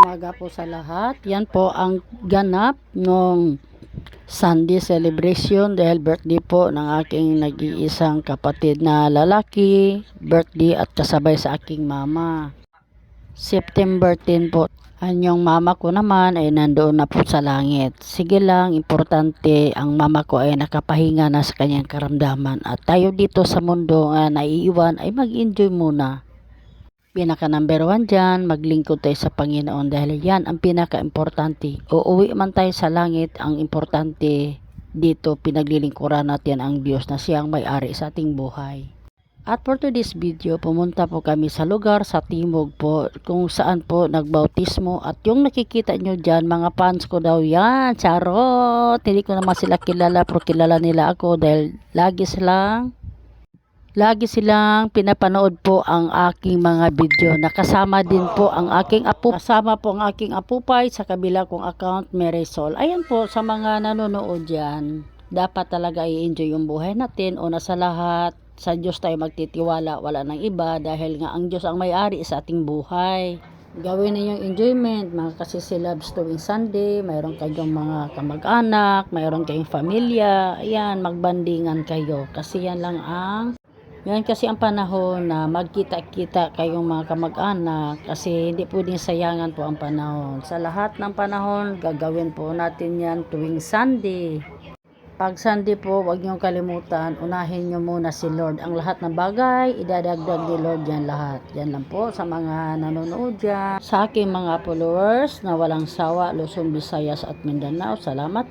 umaga po sa lahat. Yan po ang ganap nung Sunday celebration dahil birthday po ng aking nag-iisang kapatid na lalaki, birthday at kasabay sa aking mama. September 10 po. Anyong mama ko naman ay nandoon na po sa langit. Sige lang, importante ang mama ko ay nakapahinga na sa kanyang karamdaman at tayo dito sa mundo nga naiiwan ay mag-enjoy muna pinaka number one dyan, maglingkod tayo sa Panginoon dahil yan ang pinaka-importante. Uuwi man tayo sa langit, ang importante dito pinaglilingkuran natin ang Diyos na siyang may-ari sa ating buhay. At for today's video, pumunta po kami sa lugar sa Timog po kung saan po nagbautismo at yung nakikita nyo dyan, mga fans ko daw yan, charot! Hindi ko naman sila kilala pero kilala nila ako dahil lagi silang Lagi silang pinapanood po ang aking mga video. Nakasama din po ang aking apo. Kasama po ang aking apupay sa kabila kong account Marisol. Ayan po sa mga nanonood dyan. Dapat talaga i-enjoy yung buhay natin. Una sa lahat, sa Diyos tayo magtitiwala. Wala nang iba dahil nga ang Diyos ang may-ari sa ating buhay. Gawin ninyong enjoyment, mga kasisilabs tuwing Sunday, mayroon kayong mga kamag-anak, mayroon kayong pamilya, ayan, magbandingan kayo. Kasi yan lang ang yan kasi ang panahon na magkita-kita kayong mga kamag-anak kasi hindi pwedeng sayangan po ang panahon. Sa lahat ng panahon, gagawin po natin yan tuwing Sunday. Pag Sunday po, huwag niyong kalimutan, unahin niyo muna si Lord. Ang lahat ng bagay, idadagdag ni Lord yan lahat. Yan lang po sa mga nanonood dyan. Sa aking mga followers na walang sawa, Luzon, Visayas at Mindanao, salamat